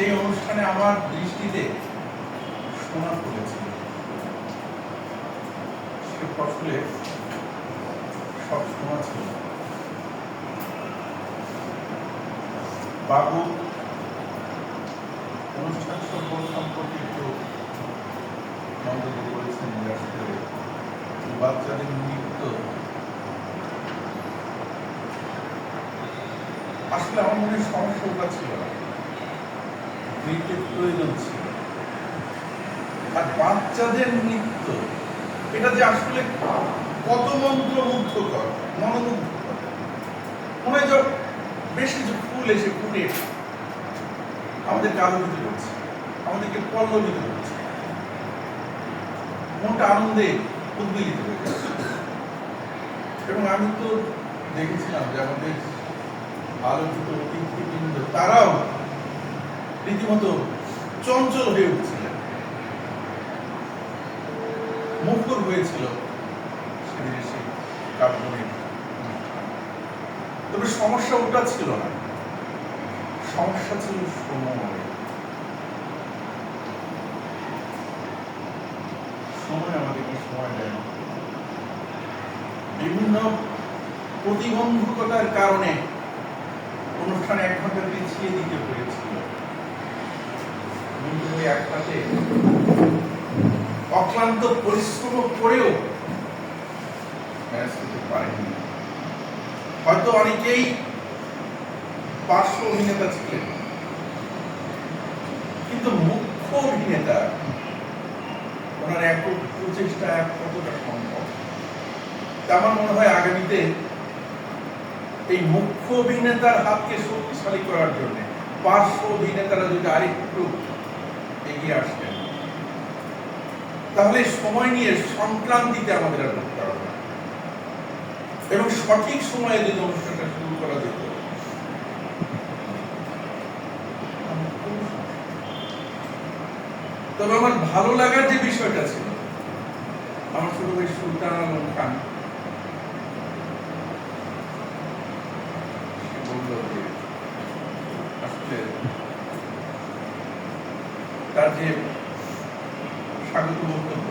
সেই অনুষ্ঠানে আমার দৃষ্টিতে সোনা পড়েছিল সে ফসলে সব সোনা ছিল। বাবু, অনুষ্ঠান সম্পর্ক সম্পর্কে একটু মন্তব্য করেছেন যে আসলে বাচ্চাদের নৃত্য আসলে আমার মনে সমস্যা ছিল না। নৃত্যের প্রয়োজন ছিল। আর বাচ্চাদের নৃত্য, এটা যে আসলে কত মন্ত্রমুগ্ধকর, মনোমুগ্ধকর। মনে হয় বেশ কিছু ফুল এসে ফুটে আমাদেরকে আলোকিত করছে, আমাদেরকে পল্লবিত করছে। মনটা আনন্দে উদ্বেলিত হয়ে এবং আমি তো দেখেছিলাম যে আমাদের আলোকিত অতিথিবৃন্দ, তারাও রীতিমতো চঞ্চল হয়ে উঠছিলেন মুখর হয়েছিল তবে সমস্যা ওটা ছিল না। সমস্যা ছিল সময়। সময় আমাদেরকে সময় দেয় না। বিভিন্ন প্রতিবন্ধকতার কারণে অনুষ্ঠানে এক ঘণ্টা পিছিয়ে দিতে হয়েছিল। অক্লান্ত পরিশ্রম করেও হয়তো অনেকেই পার্শ্ব অভিনেতা ছিলেন, কিন্তু মুখ্য অভিনেতা, ওনার এক প্রচেষ্টা কতটা সম্ভব? আমার মনে হয় আগামীতে এই মুখ্য অভিনেতার হাতকে শক্তিশালী করার জন্য পার্শ্ব অভিনেতারা যদি আরেকটু এগিয়ে আসতেন তাহলে সময় নিয়ে সংক্রান্তিতে আমাদের আর করতে হবে এবং সঠিক সময়ে যদি অনুষ্ঠানটা শুরু করা যেত। তবে আমার ভালো লাগার যে বিষয়টা ছিল, আমার ছোট ভাই সুলতান আলম খান সে বলল যে আসলে তার স্বাগত বক্তব্য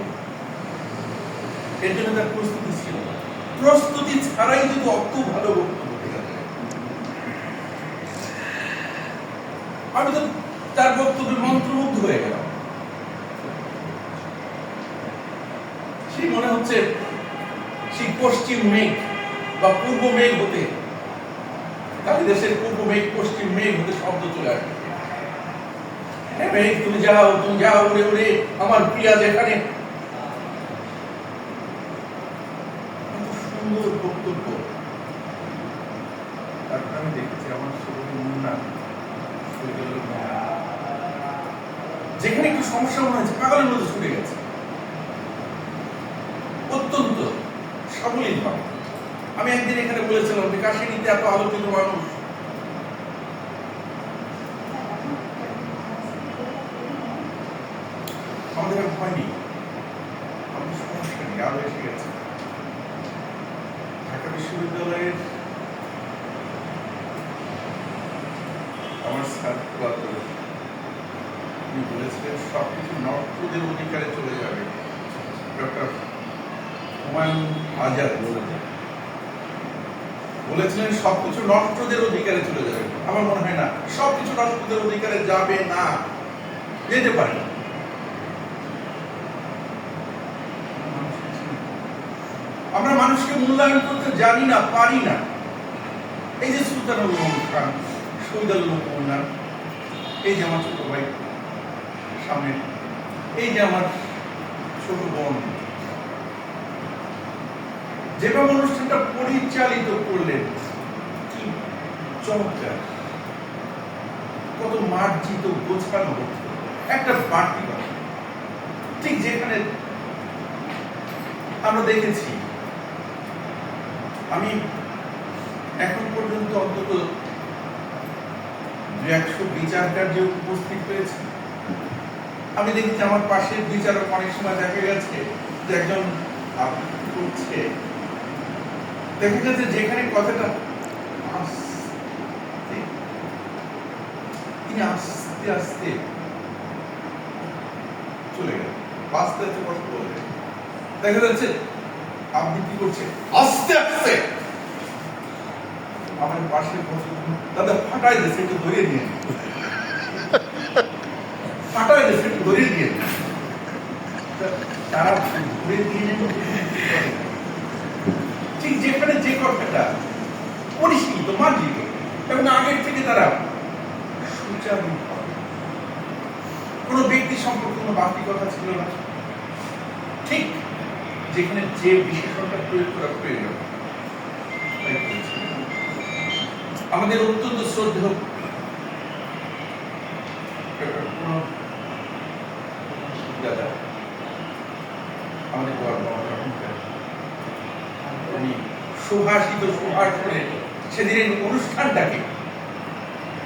এর জন্য তার প্রস্তুতি ছিল প্রস্তুতি ছাড়াই যদি অত ভালো বক্তব্য আমি তো তার বক্তব্যে মন্ত্রমুগ্ধ হয়ে গেলাম। সেই মনে হচ্ছে সেই পশ্চিম মেঘ বা পূর্ব মেঘ হতে কালী দেশের পূর্ব মেঘ, পশ্চিম মেঘ হতে শব্দ চলে আসবে। তুমি যাও তুমি যাও, উড়ে উড়ে, আমার প্রিয়া যেখানে। সুন্দর তারপর আমি আমার যেখানে একটু সমস্যা মনে হচ্ছে পাগলের মতো ছুটে গেছে। অত্যন্ত সাবলীল ভাবে। আমি একদিন এখানে বলেছিলাম যে কাশিনীতে এত আলোকিত মানুষ আমাদের সমস্যা নেই, আরও এসে গেছে। ঢাকা বিশ্ববিদ্যালয়ের আমার ছাত্র তিনি বলেছিলেন, সবকিছু নর্তদের অধিকারে চলে যাবে। ডক্টর হুমায়ুন আজাদ বলেছিলেন, সবকিছু নষ্টদের অধিকারে চলে যাবে। আমার মনে হয় না, সবকিছু নষ্টদের অধিকারে যাবে না। যেতে পারে না। আমরা মানুষকে মূল্যায়ন করতে জানি না, পারি না। এই যে সুলতানুল মোহাম্মদ খান শহীদুল এই যে আমার ছোট ভাই, সামনে, এই যে আমার ছোট বোন, যেভাবে অনুষ্ঠানটা পরিচালিত করলেন, কি চমৎকার। কত মার্জিত গোছানো একটা বাড়তি ঠিক যেখানে আমরা দেখেছি আমি এখন পর্যন্ত অন্তত দু একশো বিচার কার্যে উপস্থিত হয়েছি, আমি দেখেছি আমার পাশের বিচারক অনেক সময় দেখা গেছে যে একজন করছে। দেখা গেছে যেখানে কথাটা তিনি আস্তে আস্তে চলে গেল। আস্তে আস্তে কথা বলে দেখা যাচ্ছে আবৃত্তি করছে। আস্তে আস্তে। আমার পাশে ফাটাই দিয়েছে একটু ধরিয়ে ফাটাই দিয়েছে একটু ধরিয়ে তারা দিয়ে ঠিক যেখানে যে কথাটা পরিশীলিত মার্জিত এবং আগের থেকে তারা সুচারু কোনো ব্যক্তি সম্পর্কে কোনো বাড়তি কথা ছিল না। ঠিক যেখানে যে বিশেষণটা প্রয়োগ করা প্রয়োজন আমাদের অত্যন্ত শ্রদ্ধেয় আমাদের সুভাষিত সুভাষ করে সেদিনের অনুষ্ঠানটাকে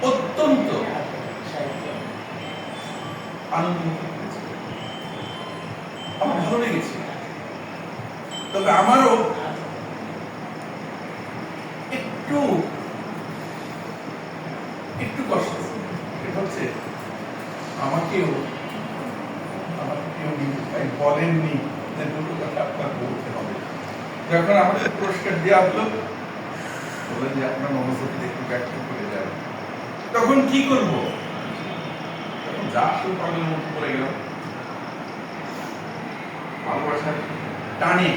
অত্যন্ত আনন্দিত তবে আমারও একটু একটু কষ্ট। হচ্ছে আমাকেও বলেননি। যে দুটো কথা আপনার বলতে হবে। যখন আমাদের পুরস্কার দেওয়া হলো, বললেন যে আপনার মনোযোগকে একটু ব্যক্ত করে যান তখন কি করব? তখন যা শুরু পাগলের মতো পড়ে গেল ভালোবাসার টানে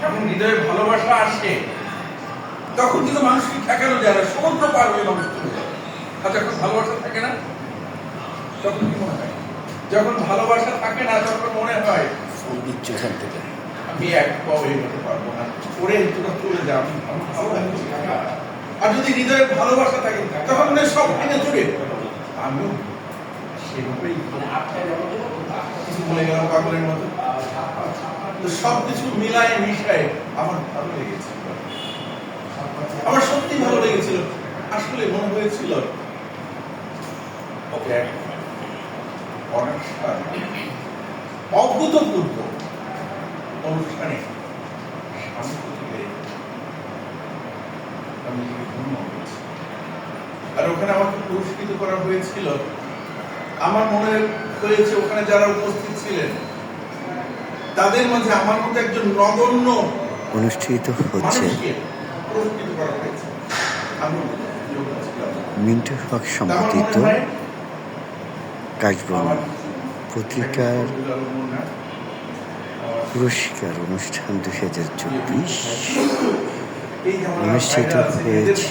যখন হৃদয়ে ভালোবাসা আসে তখন কিন্তু মানুষকে ঠেকানো যায় না সমুদ্র পার হয়ে মানুষ চলে যায়। আর যখন ভালোবাসা থাকে না তখন কি মনে হয়? যখন ভালোবাসা থাকে না তখন মনে হয় আমি এক পাও এগোতে পারব না ওরে তোরা চলে যা আমি ভালো আর যদি হৃদয়ে ভালোবাসা থাকে তখন মনে সব ভেঙে চলে আমিও সেভাবেই কিছু বলে গেলাম পাগলের মতো। তো সব কিছু মিলায় মিশায় আমার ভালো লেগেছিল। আমার সত্যি ভালো লেগেছিল। আসলে মনে হয়েছিল, ওকে অনুষ্ঠান অভূতপূর্ব অনুষ্ঠানে আমি ধন্য। আর ওখানে আমাকে পুরস্কৃত করা হয়েছিল। আমার মনে হয়েছে ওখানে যারা উপস্থিত ছিলেন তাদের মাঝে আমার মতো একজন নগণ্য অনুষ্ঠিত হচ্ছে। মিন্টু হক সম্পাদিত কাশবন পত্রিকার পুরস্কার অনুষ্ঠান দুই হাজার চব্বিশ অনুষ্ঠিত হয়েছে।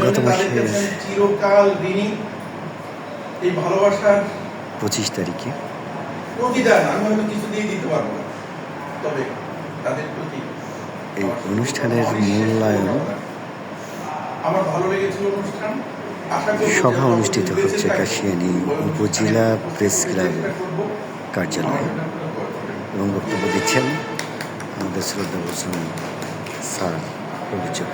গত- মাসের- কাছে আমি চিরকাল ঋণী এই ভালোবাসার পঁচিশ তারিখে প্রতিদান আমি হয়তো কিছু দিয়ে দিতে পারব না তবে তাদের প্রতি এই অনুষ্ঠানের মূল্যায়ন আমার ভালো লেগেছিল অনুষ্ঠান সভা অনুষ্ঠিত হচ্ছে। কাশিয়ানী উপজেলা প্রেস ক্লাব কার্যালয়ে। এবং বক্তব্য দিচ্ছেন আমাদের শ্রদ্ধা বসুন স্যার অভিযোগ